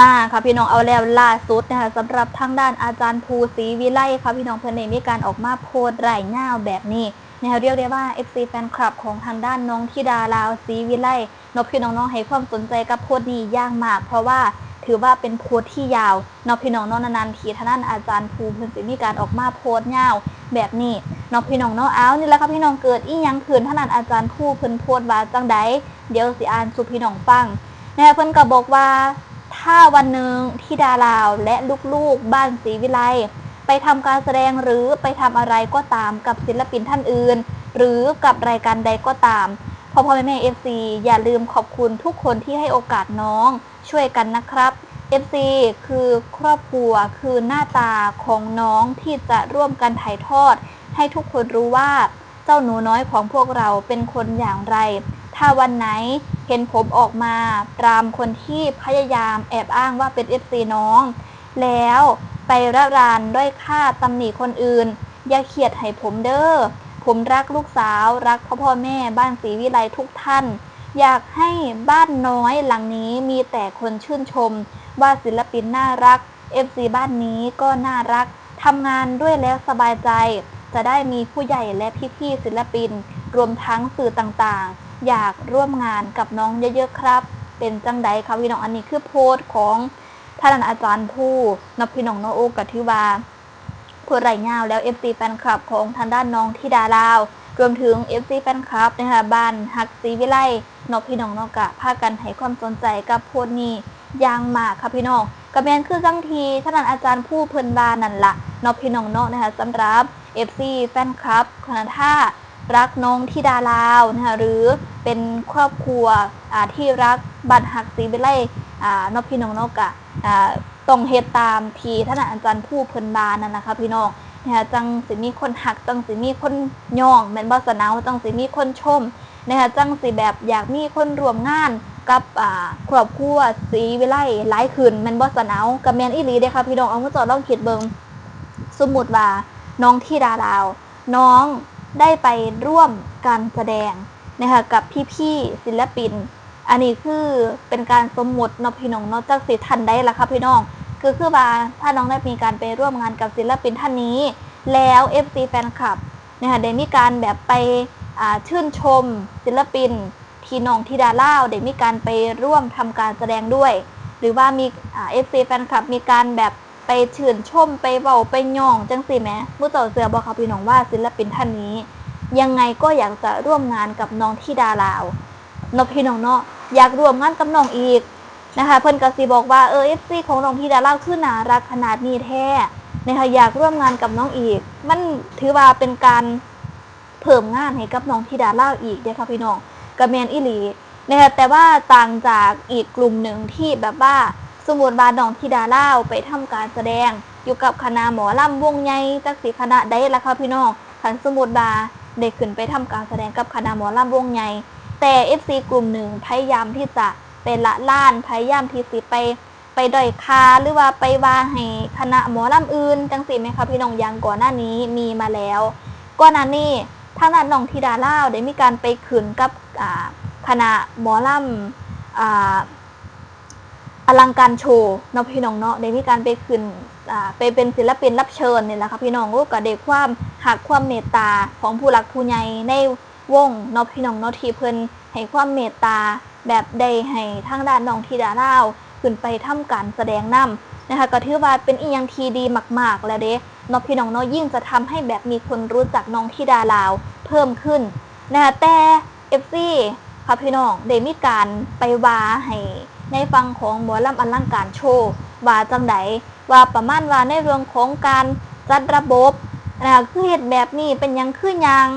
มาค่ะพี่น้องเอาแล้วล่าสุดนะคะสำหรับทางด้านอาจารย์ภูศรีวิไลค่ะพี่น้องเพื่อนเองมีการออกมาโพสต์รายงาแบบนี้นะคะเรียกได้ว่า FC แฟนคลับของทางด้านน้องธิดาลาวศรีวิไลนกพี่น้องน้องให้ความสนใจกับโพสต์นี้ยางมาก เพราะว่าถือว่าเป็นโพสต์ที่ยาวนอกพี่น้องน้องนานๆทีท่างด้านอาจารย์ภูเพื่อนสิมีการออกมาโพสต์ยาวแบบนี้นอกพี่น้องน้องเอานี่แหละค่ะพี่น้องเกิดอีหยังคืนท่างด้านอาจารย์ภูเพิ่นโพสต์ว่าจังใดเดี๋ยวสิอ่านสู่พี่น้องฟังนะคะเพิ่นก็บอกว่า ถ้าวันหนึ่งที่ดาลาวและลูกๆ บ้านศรีวิไลไปทำการแสดงหรือไปทำอะไรก็ตามกับศิลปินท่านอื่น หรือกับรายการใดก็ตามพ่อพ่อแม่แม่เอฟซีอย่าลืมขอบคุณทุกคนที่ให้โอกาสน้องช่วยกันนะครับ FC คือครอบครัวคือหน้าตาของน้องที่จะร่วมกันถ่ายทอด ให้ทุกคนรู้ว่าเจ้าหนูน้อยของพวกเราเป็นคนอย่างไร ถ้าวันไหน เห็นผมออกมาตามคนที่พยายามแอบอ้างว่าเป็น FC น้อง แล้วไประรานด้วยค่าตำหนิคนอื่น อย่าเขียดให้ผมเด้อผมรักลูกสาว รักพ่อพ่อแม่บ้านศรีวิไลทุกท่าน อยากให้บ้านน้อยหลังนี้มีแต่คนชื่นชม ว่าศิลปินน่ารัก FC บ้านนี้ก็น่ารักทำงานด้วยแล้วสบายใจ จะได้มีผู้ใหญ่และพี่ๆศิลปิน รวมทั้งสื่อต่างๆ อยากร่วมงานกับน้องเยอะๆครับ เป็นจังใดครับพี่น้องอันนี้คือโพสต์ของท่านอาจารย์ผู้นพพี่น้องโนโอกกับทิวาเพื่อไรเงาแล้ว FC แฟนคลับของทางด้านน้องที่ดาลาวรวมถึง FC แฟนคลับนะคะบ้านฮักซีวิไลนกพี่น้องนกกะพากันให้ความสนใจกับโพสต์นี้อย่างมากค่ะพี่น้องกระแมนคือจังทีท่านอาจารย์ผู้เพิ่นบานั่นละนกพี่น้องนาะนะคะสำหรับ FC แฟนคลับคณะท่า รักน้องที่ดาลาวนะคะหรือเป็นครอบครัวที่รักบัตรหักสีวิไล่นกพี่น้องนกะอ่าต้องเฮ็ดตามทีท่านอาจารย์ผู้เพิ่นบานั่นนะคะพี่น้องนะคะจังสิมีคนหักจังสิมีคนย่องแม่นบ่สนาวจังสิมีคนชมนะคะจังสิแบบอยากมีคนร่วมงานกับครอบครัวสีวิไลหลายขึ้นแม่นบ่สนาวกับแมนอีหลีเด้ค่ะพี่น้องเอามาจอดลองคิดเบิ่งสมมุติว่าน้องที่ดาดาวน้อง ได้ไปร่วมการแสดงนะคะกับพี่ๆศิลปิน อันนี้คือเป็นการสมมุติเนาะพี่น้องเนาะจากสิทันได้ละครับพี่น้อง คือคือว่าถ้าน้องได้มีการไปร่วมงานกับศิลปินท่านนี้ แล้ว FC แฟนคลับนะคะได้มีการแบบไปชื่นชมศิลปิน ทีน้องทีดาเล่าได้มีการไปร่วมทำการแสดงด้วย หรือว่ามีอ่า FC แฟนคลับมีการแบบ ไปชื่นชมไปเบาไปย่องจังสิแหมผู้ต่อเสือบอกครับพี่น้องว่าศิลปินท่านนี้ ยังไงก็อยากจะร่วมงานกับน้องที่ดาลาวนพี่น้องเนาะอยากร่วมงานกับน้องอีกนะคะเพิ่นกสีบอกว่าเออเอฟซีของน้องที่ดาลาวคือน่ารักขนาดนี้แท้นะคะอยากร่วมงานกับน้องอีก มันถือว่าเป็นการเพิ่มงานให้กับน้องที่ดาลาวอีกเด้อค่ะพี่น้องกระแมนอิลีนะคะแต่ว่าต่างจากอีกกลุ่มหนึ่งที่แบบว่า สมมติว่าน้องธิดาเล่าวไปทำการแสดง อยู่กับคณะหมอลำวงใหญ่จักสีคณะได้ละค่ะพี่น้องขันสมมติว่าได้ขึ้นไปทำการแสดงกับคณะหมอลำวงใหญ่แต่ FC กลุ่มหนึ่งพยายามที่จะเป็นละล้านพยายามที่สิไปไปด้อยคาหรือว่าไปว่าให้คณะหมอลำอื่นจังสีไหมคะพี่น้องยังก่อนหน้านี้มีมาแล้วก่อนหน้านี้ทางด้านน้องธิดาเล่าวได้มีการไปขึ้นกับอ่าคณะหมอลำ อลังการโชว์เนาะพี่น้องเนาะได้มีการไปขึ้นอ่าไปเป็นศิลปินรับเชิญเนี่ยแหละค่ะพี่น้องก็กับเด็กความหักความเมตตาของผู้หลักผู้ใหญ่ในวงเนาะพี่น้องเนาะที่เพิ่นให้ความเมตตาแบบได้ให้ทางด้านน้องทีดาเล่าวขึ้นไปทำการแสดงนำนะคะก็ถือว่าเป็นอีหยังทีดีมาก ๆ แล้วเด้เนาะพี่น้องเนาะยิ่งจะทำให้แบบมีคนรู้จักน้องทีดาลาวเพิ่มขึ้นนะคะแต่ FC ค่ะพี่น้องได้มีการไปว่าให้ ในฟังของหมอลำอลังการโชว์ว่าจังไดว่าประมาณว่าในเรื่องของการจัดระบบนะคือเหตุแบบนี้เป็นยังคือยัง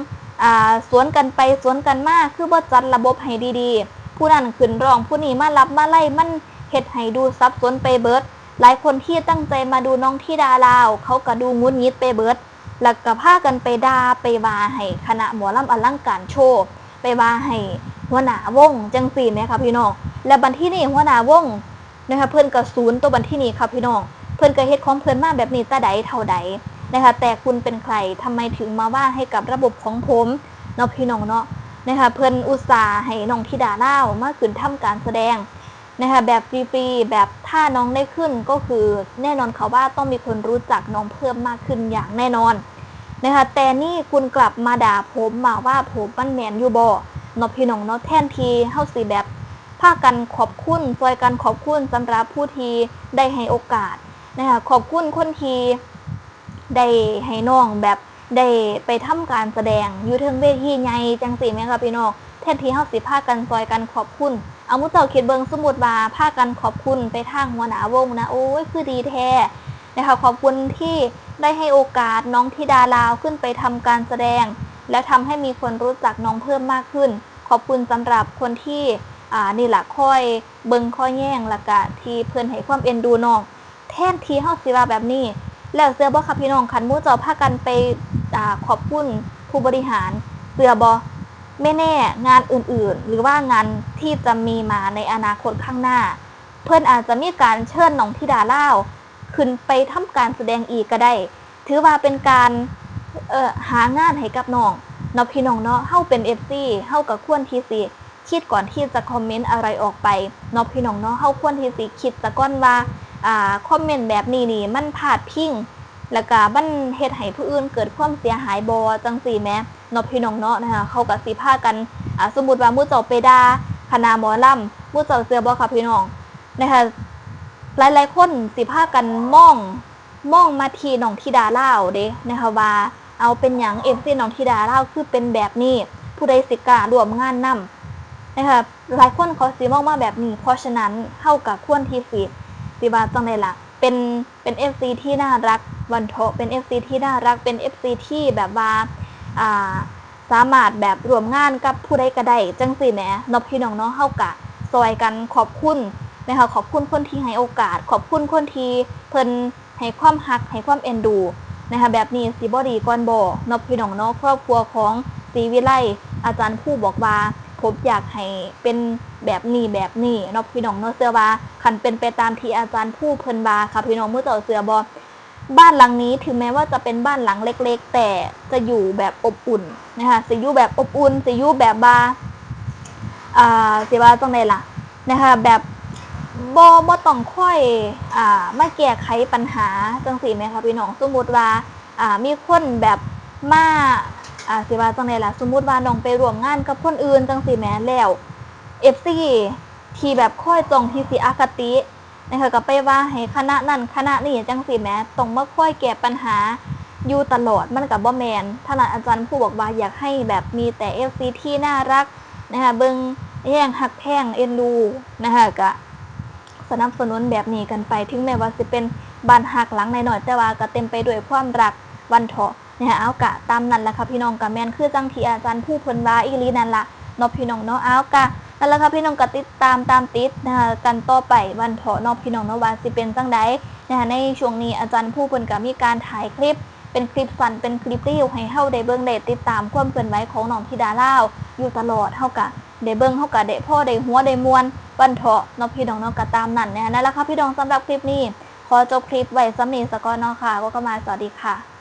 อ่าสวนกันไปสวนกันมาคือบ่จัดระบบให้ดีๆ ผู้นั้นขึ้นร้องผู้นี้มารับมาไล่มันเฮ็ดให้ดูซับซ้อนไปเบิด หลายคนที่ตั้งใจมาดูน้องที่ดาลาว เขาก็ดูงุนงิดไปเบิดแล้วก็พากันไปดาไปว่าให้คณะหมอลำอลังการโชว์ ไปว่าให้หัวหน้าวงจังสี่ไหมคะพี่น้อง และบันที่นี่หัวหน้าวงนะคะเพื่อนก็ศูนย์ตัวบันที่นี่ค่ะพี่น้อง เพื่อนก็เฮ็ดของเพื่อนมาแบบนี้ตาใดเท่าใดนะคะแต่คุณเป็นใครทำไมถึงมาว่าให้กับระบบของผมเนาะพี่น้องเนาะนะคะเพื่อนอุตส่าห์ให้น้องธิดาเล่ามาขึ้นทำการแสดงนะคะแบบฟรีๆแบบถ้าน้องได้ขึ้นก็คือแน่นอนเขาว่าต้องมีคนรู้จักน้องเพิ่มมากขึ้นอย่างแน่นอนนะคะแต่นี่คุณกลับมาด่าผมมาว่าผมมันแมนอยู่บ่เนอพี่น้องเนาะแทนทีเฮาสิแบบ พากันขอบคุณซอยกันขอบคุณสำหรับผู้ที่ได้ให้โอกาสนะคะขอบคุณคนที่ได้ให้น้องแบบได้ไปทำการแสดงอยู่เทิงเวทีใหญ่จังสิแม่ค่ะพี่น้องแทนที่เฮาสิพากันซอยกันขอบคุณเอามุเจ้าคิดเบิงสมมุติว่าพากันขอบคุณไปทางหัวหน้าวงนะโอ้ยคือดีแท้นะคะขอบคุณที่ได้ให้โอกาสน้องธิดาลาวขึ้นไปทำการแสดง และทำให้มีคนรู้จักน้องเพิ่มมากขึ้น ขอบคุณสำหรับคนที่ อ่านี่แหละค่อยเบิงค่อยแย่งละกะที่เพื่อนให้ความเอ็นดูน้อง แทนที่เฮาสิว่าแบบนี้ แล้วเสื้อบ่ค่ะพี่น้องคันมู่เจ้าพากันไปอ่าขอบคุณผู้บริหารเสื้อบ่ไม่แน่งานอื่นๆ หรือว่างานที่จะมีมาในอนาคตข้างหน้า เพื่อนอาจจะมีการเชิญน้องธิดาเล่าขึ้นไปทำการแสดงอีกก็ได้ ถือว่าเป็นการเอ่อหางานให้กับน้องเนาะพี่น้องเนาะเฮาเป็นเอฟซีเฮากับควรที่สิ คิดก่อนที่จะคอมเมนต์อะไรออกไปเนาะพี่น้องเนาะเฮาควรที่สิคิดซะก่อนว่าอ่าคอมเมนต์แบบนี้นี่มันพาดพิงแล้วก็มันเฮ็ดให้ผู้อื่นเกิดความเสียหายบ่จังซี่แมเนาะพี่น้องเนาะนะคะเขากับสีผ้ากันอ่าสมมติว่ามู่เจ้าไปดาคณะหมอลำมู่เจ้าเสือบ่ค่ะพี่น้องนะคะหลายๆคนสิผ้ากันมองมองมาทีน้องธิดาเล่าเด้นะคะว่าเอาเป็นหยังเอ็มซีน้องธิดาเล่าคือเป็นแบบนี้ผู้ใดสิกล้ารวมงานนํ นะคะหลายคนเขาสิมองมาแบบนี้ เพราะฉะนั้นเท่ากับควรที่สิสิว่าจังไดล่ะเป็นเป็น FC ที่น่ารักวันโทเป็น FC ที่น่ารักเป็น FC ที่แบบว่าอ่าสามารถแบบรวมงานกับผู้ใดก็ได้จังสิแหมเนบพี่น้องเนาะเฮากะซอยกันขอบคุณนะคะขอบคุณคนที่ให้โอกาส ขอบคุณคนที่เพิ่นให้ความฮักให้ความเอ็นดูนะคะแบบนี้สิบ่ดีก่อนบ่นบพี่น้องเนาะครอบครัวของศรีวิไลอาจารย์ผู้บอกว่า ผมอยากให้เป็นแบบนี้แบบนี้เนบพี่น้องเนาะเสือว่าคันเป็นไปตามที่อาจารย์ผู้เพิ่นบาค่ะพี่น้องเมื้อเจ้าเสือบ่บ้านหลังนี้ถึงแม้ว่าจะเป็นบ้านหลังเล็ก ๆ แต่จะอยู่แบบอบอุ่นนะคะจะอยู่แบบอบอุ่นจะอยู่แบบบาอ่าสิว่าจังไดล่ะนะคะแบบบ่บ่ต้องค่อยอ่ามาแก้ไขปัญหาจังซี่แม่คะพี่น้องสมมติว่าอ่ามีคนแบบมา อ่าสิว่าจังไดล่ะสมมุติว่าน้องไปร่วมงานกับคนอื่นจังซี่แหม่แล้ว FC ที่แบบค่อยจองที่สิอคตินะคะก็ไปว่าให้คณะนั่นคณะนี่จังสิแหม้ต้องมาค่อยแก้ปัญหาอยู่ตลอดมันกับบ่แมนท่านอาจารย์ผู้บอกว่าอยากให้แบบมีแต่ FC ที่น่ารักนะคะเบิงแย่งหักแพงเอ็นดูนะคะก็สนับสนุนแบบนี้กันไป ถึงแม้ว่าสิเป็นบ้านหักหลังหน่อยๆแต่ว่าก็เต็มไปด้วยความรักวันเถาะ เนะคะเอากะตามนั้นแหละค่ะพี่น้องกะแมนคือจังที่อาจารย์ผู้เพิ่นว่าอีหลีนั่นละเนาะพี่น้องเนาะเอากะนั่นแหละค่ะพี่น้องก็ติดตามตามติดนะคะกันต่อไปวันเถาะเนอกพี่น้องเนาะว่าสิเป็นจังใดนะคะในช่วงนี้อาจารย์ผู้เพิ่นก็มีการถ่ายคลิปเป็นคลิปสั้นเป็นคลิปรีวให้เฮาได้เบิ่งได้ติดตามความเคลื่อนไหวของน้องธิดาลาวอยู่ตลอดเฮาก็ได้เบิ่งเฮาก็ได้พ่อได้หัวได้มวนวันเถาะเนาะพี่น้องเนาะก็ตามนั้นนะคะนั่นแหละค่ะพี่น้องสำหรับคลิปนี้ขอจบคลิปไว้สำนีสกอนเนาะค่ะก็ก็มาสวัสดีค่ะ